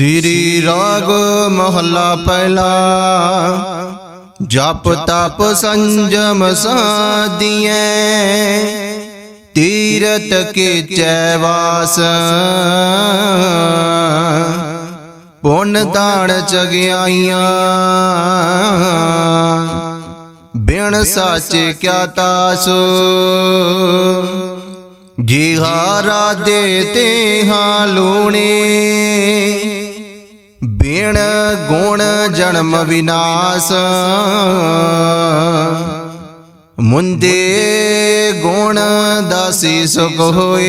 ਸ੍ਰੀ ਰਾਗ ਮਹੱਲਾ ਪਹਿਲਾ। ਜਪ ਤਪ ਸੰਜਮ ਸਾਧੀਐ। ਤੀਰਤ ਕੇ ਚੈਵਾਸ ਪੁੰਨ ਦਾਣ ਚਗਿਆਈਆਂ ਬਿਨ ਸਾਚੇ ਕਿਆ ਤਾਸੋ। ਜਿਹਾ ਦੇ ਤੇ ਹਾਂ ਲੂਣੇ। ਗੁਣ ਜਨਮ ਵਿਨਾਸ਼। ਮੁੰਦੇ ਗੁਣ ਦਾਸੀ ਸੁਖ ਹੋਏ।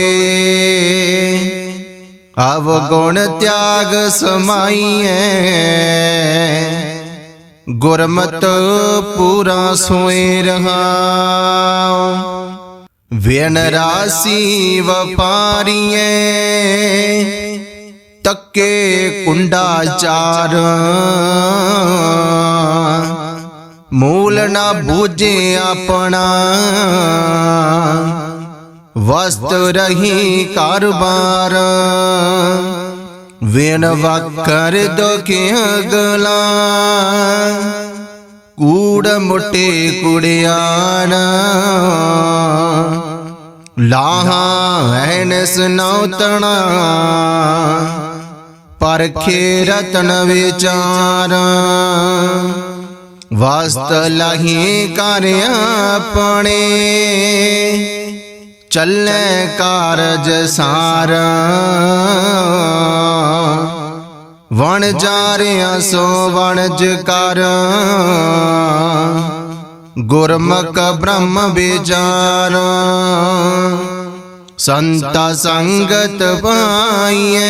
ਅਵ ਗੁਣ ਤਿਆਗ ਸਮਾਈਐ। ਗੁਰਮਤ ਪੂਰਾ ਸੋਏ ਰਹਾ ਵਿਨ ਰਾਸੀ ਵਪਾਰੀਏ ਤੱਕੇ ਕੁੰਡਾ ਚਾਰ। ਮੂਲ ਨਾ ਬੂਝੇ ਆਪਣਾ। ਵਸਤ ਰਹੀ ਕਾਰਬਾਰ। ਵੇਨ ਵਕਰ ਦੁਖ ਅਗਲਾ। ਕੂੜ ਮੁੱਟੇ ਕੁੜਿਆਨ ਲਾਹਾਂ ਐਨਸ ਨੌਤਣਾ। ਪਰਖੇ ਰਤਨ ਵਿਚਾਰ। ਵਸਤ ਲਹੀ ਕਰ ਆਪਣੇ। ਚੱਲੇ ਕਾਰਜ ਸਾਰ। ਵਣ ਜਾਰਿਆ ਸੋ ਵਣਜ ਕਰ। ਗੁਰਮੁਖ ਬ੍ਰਹਮ ਵਿਚਾਰ। ਸੰਤ ਸੰਗਤ ਪਾਈਐ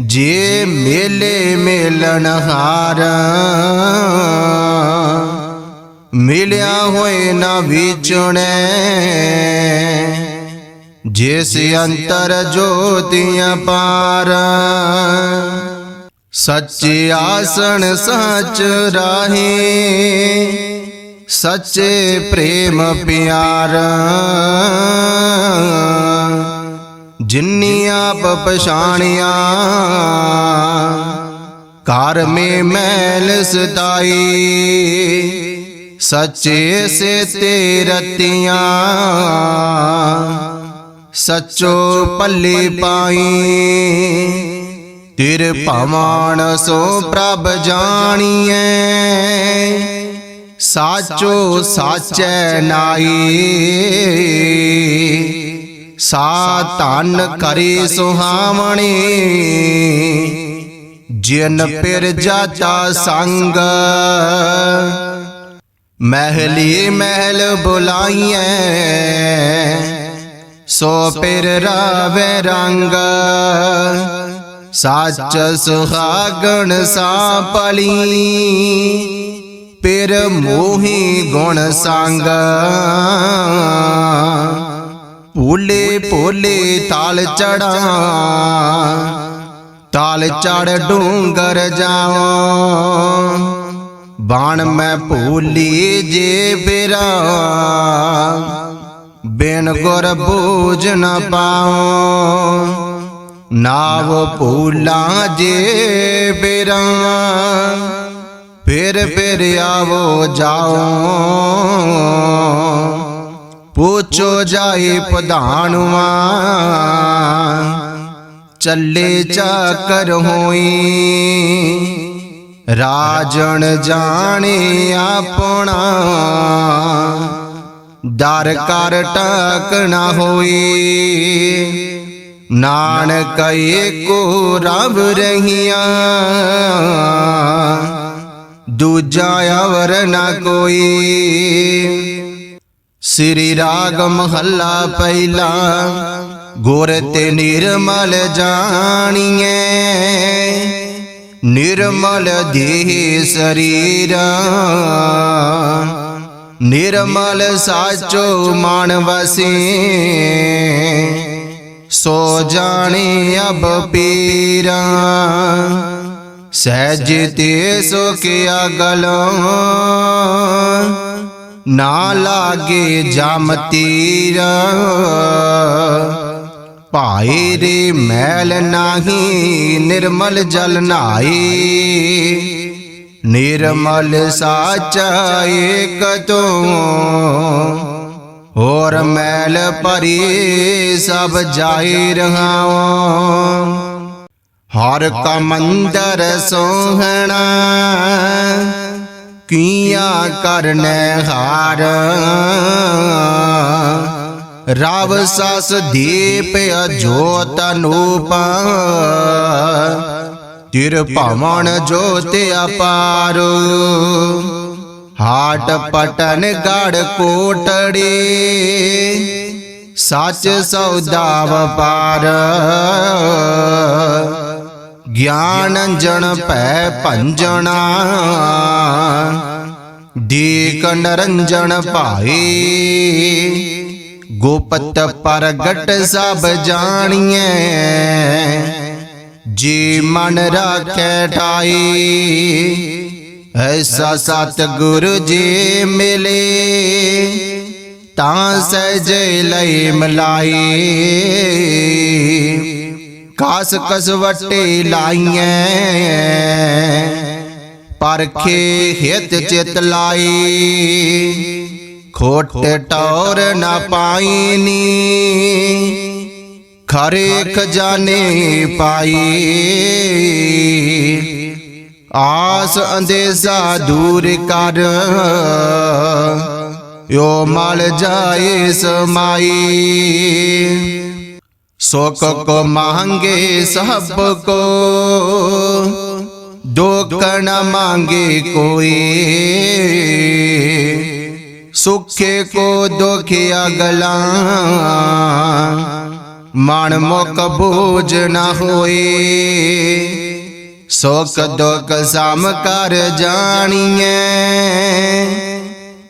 ਜੇ ਮੇਲੇ ਮੇਲਣ ਹਾਰ, ਮਿਲਿਆ ਹੋਏ ਨਾ ਵਿਚੁਣੈ। ਜਿਸ ਅੰਤਰ ਜੋਤੀਆਂ ਪਾਰ, ਸੱਚੇ ਆਸਣ ਸੱਚ ਰਾਹੇ। ਸੱਚੇ ਪ੍ਰੇਮ ਪਿਆਰ। ਜਿਨੀ ਆਪ ਪਛਾਣਿਆ, ਘਰ ਮੇ ਮੈਲ ਸਤਾਈ ਸੱਚੇ ਸੇ ਤੇ ਰਤੀਆਂ, ਸੱਚੋ ਪੱਲੇ ਪਾਈ। ਤੇਰੇ ਭਾਵਾਨ ਸੋ ਪ੍ਰਭ ਜਾਣੀਐ। ਸਾਚੋ ਸਾਚੈ ਨਾਈ ਸਾ ਧਨ ਕਰੇ ਸੁਹਾਵਣੇ। ਜਿਨ ਪਿਰ ਜਾਤਾ ਸੰਗ। ਮਹਿਲੀ ਮਹਿਲ ਬੁਲਾਈਐ। ਸੋ ਪਿਰ ਰਾਵੇ ਰੰਗ। ਸੱਚ ਸੁਹਾਗਣ ਸਾਪਲੀ ਪਿਰ ਮੋਹੀ ਗੁਣ ਸੰਗ। ਭੂਲੇ ਭੋਲੇ ਤਾਲ ਚੜਾ ਤਾਲ ਚੜ ਡੂੰਗਰ ਜਾਵਾਂ। ਬਾਣ ਮੈਂ ਭੂਲੀ ਜੇ ਬਿਰਾ, ਬਿਨ ਗੁਰ ਬੂਝ ਨ ਪਾਉ ਨਾਵ ਭੂਲਾ ਜੇ ਬਿਰਾ। ਫਿਰ ਫਿਰ ਆਵੋ ਜਾਓ। ਪੁੱਛੋ ਜਾਏ ਪ੍ਰਧਾਨਵਾ, ਚੱਲੇ ਚਾਕਰ ਹੋਈ। ਰਾਜਣ ਜਾਣੇ ਆਪਣਾ, ਦਰ ਕਰ ਟਕ ਨਾ ਹੋਈ। ਨਾਨਕ ਏਕੋ ਰਬ ਰਹੀਆਂ। ਦੂਜਾ ਅਵਰ ਨਾ ਕੋਈ। ਸ੍ਰੀ ਰਾਗ ਮਹੱਲਾ ਪਹਿਲਾ, ਗੁਰ ਤੇ ਨਿਰਮਲ ਜਾਣੀਐ। ਨਿਰਮਲ ਦੇਹ ਸਰੀਰ। ਨਿਰਮਲ ਸਾਚੋ ਮਨ ਵਸੇ। ਸੋ ਜਾਣੇ ਅਬ ਪੀਰਾ। ਸਹਿਜ ਤੇ ਸੁਖਿਆ ਗਲੋਂ ਨਾ ਲਾਗੇ ਜਮ ਤੀਰ। ਭਾਈ ਰੇ ਮੈਲ ਨਾਹੀ, ਨਿਰਮਲ ਜਲ ਨਾਈ ਨਿਰਮਲ ਸਾਚਾ ਏਕ ਤੂੰ, ਹੋਰ ਮੈਲ ਪਰੀ ਸਭ ਜਾਈ ਰਹਾਉ। ਹਰ ਕਾ ਮੰਦਰ ਸੋਹਣਾ ਕੀਆ ਕਰਨੈ ਹਾਰ। ਰਾਵ ਸਸ ਦੀਪ ਅਜੋਤ ਅਨੂਪ ਤਿਰ ਭਵਨ ਜੋਤ ਅਪਾਰ। ਹਾਟ ਪਟਨ ਗੜ ਕੋਟੜੀ ਸੱਚ ਸੌਦਾ ਵਪਾਰ। ਗਿਆਨ ਜਣ ਭੈ ਭੰਜਣਾ। ਦੀਕ ਨਰੰਜਣ ਭਾਈ ਗੋਪਤ ਪ੍ਰਗਟ ਸਭ ਜਾਣੀਐ। ਜੀ ਮਨ ਰਾਖੈ ਠਾਈ ਐਸਾ ਸਤ ਗੁਰੂ ਜੀ ਮਿਲੇ, ਤਾਂ ਸਹਿਜੇ ਲਈ ਮਲਾਈ ਕਾਸ ਕਸਵਟੇ ਲਾਈਐ। ਪਰਖੇ ਹਿਤ ਚਿਤ ਲਾਈ। ਖੋਟ ਟੌਰ ਨਾ ਪਾਈਨੀ ਖਰੇ ਖਜ਼ਾਨੇ ਪਾਈ। ਆਸ ਅੰਦੇਸਾ ਦੂਰ ਕਰ। ਯੋ ਮਲ ਜਾਏ ਸਮਾਈ। ਸੁਖ ਕੋ ਮੰਗੇ ਸਭ ਕੋ ਦੁਖ ਨ ਮੰਗੇ ਕੋਈ। ਸੁਖੇ ਕੋ ਦੁਖ ਅਗਲਾ, ਮਨ ਮੁਖ ਬੂਝ ਨ ਹੋਏ। ਸੁਖ ਦੁਖ ਸਮ ਕਰ ਜਾਣੀਐ,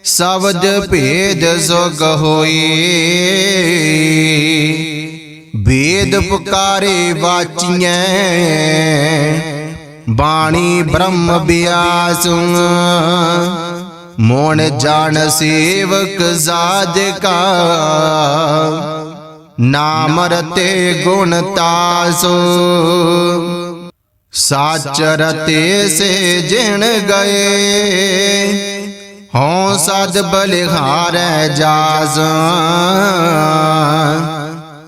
ਸ਼ਬਦ ਭੇਦ ਸੁਖ ਹੋਈ ਵੇਦ ਪੁਕਾਰੇ ਵਾਚੀਐ। ਬਾਣੀ ਬ੍ਰਹਮ ਬਿਆਸ। ਮੋਣ ਜਾਣ ਸੇਵਕ ਸਾਧਕਾ। ਨਾਮ ਰਤੇ ਗੁਣ ਤਾਸੋ। ਸਾਚ ਰਤੇ ਸੇ ਜਿਣ ਗਏ। ਹਉ ਸਦ ਬਲਿਹਾਰੈ ਜਾਸ।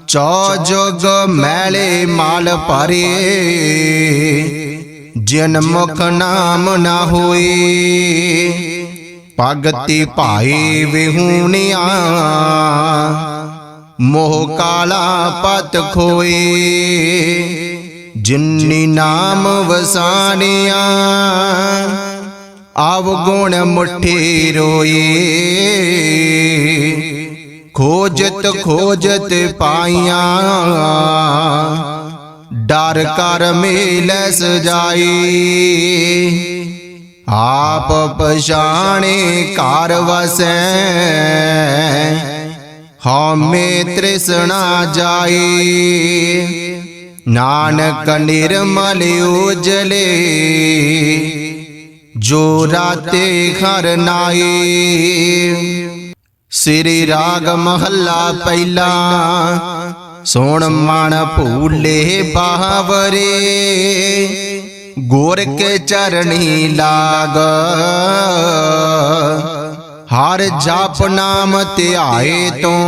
ਚੋ ਜੁਗ ਮੈਲੇ ਮਾਲ ਭਰੇ। ਜਿਨ ਮੁਖ ਨਾਮ ਨਾ ਹੋਏ। ਭਗਤੀ ਭਾਈ ਵਿਹੂਣਿਆ। ਮੋਹ ਕਾਲਾ ਪਤ ਖੋਏ। ਜਿਨਨੀ ਨਾਮ ਵਸਾਨਿਆ। ਆਵ ਗੁਣ ਮੁਠੀ ਰੋਏ। ਖੋਜਤ ਖੋਜਤ ਪਾਈਆਂ। ਡਰ ਕਰ ਮੇਲੇ ਸਜਾਈ ਆਪ ਪਛਾਣੇ ਘਰ ਵਸੈ। ਹਉਮੈ ਤ੍ਰਿਸ਼ਨਾ ਜਾਈ। ਨਾਨਕ ਨਿਰਮਲ ਉਜਲੇ। ਜੋ ਰਾਤੇ ਖਰ ਨਾਈ। ਸ੍ਰੀ ਰਾਗ ਮਹੱਲਾ ਪਹਿਲਾ। ਸੋਣ ਮਨ ਭੂਲੇ ਬਾਵਰੇ ਗੋਰ ਕੇ ਚਰਣੀ ਲਾਗ। ਹਰ ਜਪ ਨਾਮ ਧਿਆਏ ਤੋਂ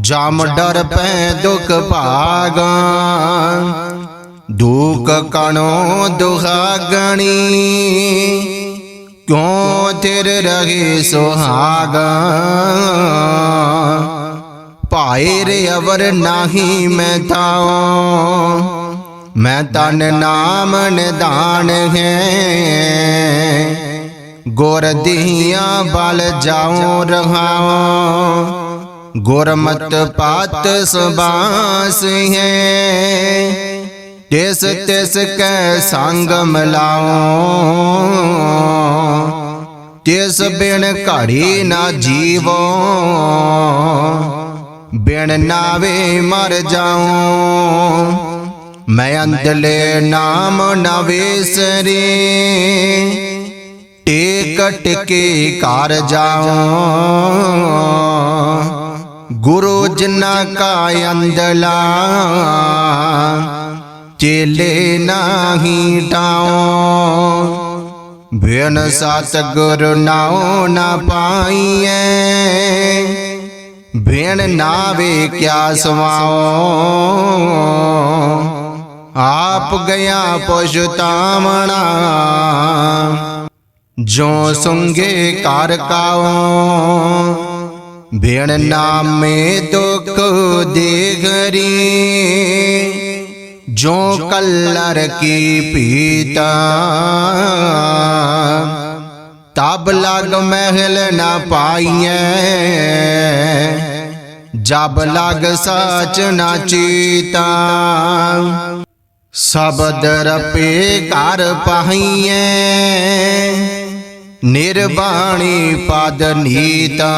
ਜਮ ਡਰ ਪੈ ਦੁਖ ਭਾਗਾ। ਦੁਖ ਕਣੋ ਦੁਹਾਗਣੀ। ਕਿਉਂ ਤੇਰ ਰਹੇ ਸੁਹਾਗਾ? ਭਾਏ ਰੇ ਅਵਰ ਨਾਹੀ ਮੈਂ ਤਾਉ ਮੈਂ ਤਨ ਨਾਮ ਨਿਦਾਨ ਹੈ। ਗੁਰ ਦੀਆਂ ਬਲ ਜਾਉ ਰਹਾਉ। ਗੁਰਮਤ ਪਾਤ ਸੁਬਾਸ ਹੈ। ਤਿਸ ਤਿਸ ਕੈ ਸੰਗ ਮਿਲਾਉ ਤਿਸ ਬਿਨ ਘੜੀ ਨਾ ਜੀਵੋ? ਬਿਨ ਨਾਵੇ ਮਰ ਜਾਉ। ਮੈਂ ਅੰਦਲੇ ਨਾਮ ਨਾ ਵਿਸਰੇ। ਟੇਕ ਟਿਕੇ ਕਰ ਜਾਉ। ਗੁਰੂ ਜਿਨਾ ਕਾ ਅੰਦਲਾ ਚੇਲੇ ਨਾਹੀ ਟਾਉ ਬਿਨ ਸਤ ਗੁਰ ਨਾਉ ਨਾ ਪਾਈਐ। ਬਿਨ ਨਾਵੇ ਕਿਆ ਸਵਾਉ ਆਪ ਗਿਆ ਪਛਤਾਵਣਾ ਜੋ ਸੁੰਗੇ ਕਰ ਕਾਉ ਬਿਨ ਨਾਮੇ ਦੁਖ ਦੇਗਰੀ ਜੋ ਕਲਰ ਕੀ ਪੀਤਾ ਤਬ ਲਗ ਮਹਿਲ ਨਾ ਪਾਈਐ। ਜਬ ਲਗ ਸਚ ਨਾ ਚੀਤਾ, ਸ਼ਬਦ ਰਪੇ ਘਰ ਪਾਈਐ। ਨਿਰਬਾਣੀ ਪਦ ਨੀਤਾ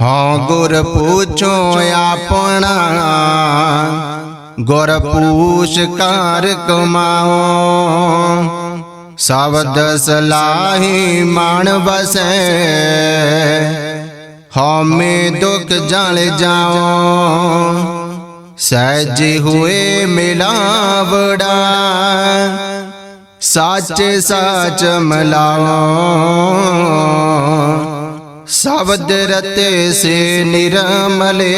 ਹਾਂ ਗੁਰ ਪੂਛੋ ਆਪਣਾ ਗੁਰ ਪੂਛ ਕਰ ਕਮਾਓ ਸ਼ਬਦ ਸਲਾਹੀ ਮਨ ਬਸੈ ਹਉਮੈ ਦੁਖ ਜਲ ਜਾਓ ਸਹਿਜ ਹੋਏ ਮਿਲਾਵੜਾ। ਸਾਚੇ ਸਾਚ ਮਿਲਾਓ ਸ਼ਬਦ ਰਤੇ ਸੇ ਨਿਰਮਲੇ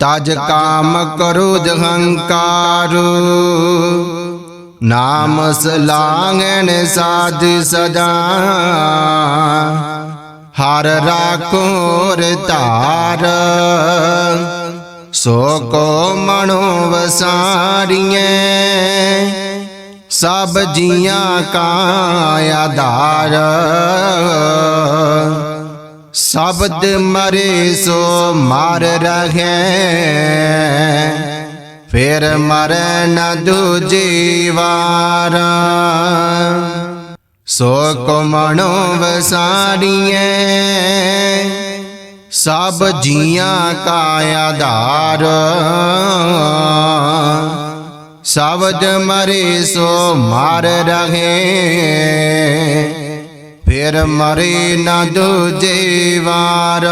ਤਜ ਕਾਮ ਕਰੁਦ ਹੰਕਾਰ ਨਾਮ ਸਲਾਂਗਣ ਸਾਧ ਸਦਾ। ਹਰ ਰਾਖੋਰ ਰਤਾਰ ਸੋ ਕੋ ਮਨੋ ਵਸਾਰੀਐ। ਸਭ ਜੀਆਂ ਕਾ ਆਧਾਰ। ਸ਼ਬਦ ਮਰੇ ਸੋ ਮਰ ਰਹੇ। ਫਿਰ ਮਰਨ ਦੂਜੀ ਵਾਰ। ਸੋ ਕੋ ਮਨੋ ਵਸਾਰੀਐ। ਸਭ ਜੀਆਂ ਕਾ ਆਧਾਰ। ਸ਼ਬਦ ਮਰੇ ਸੋ ਮਾਰ ਰਹੇ। ਫਿਰ ਮਰੇ ਨਾ ਦੂਜੇ ਵਾਰ।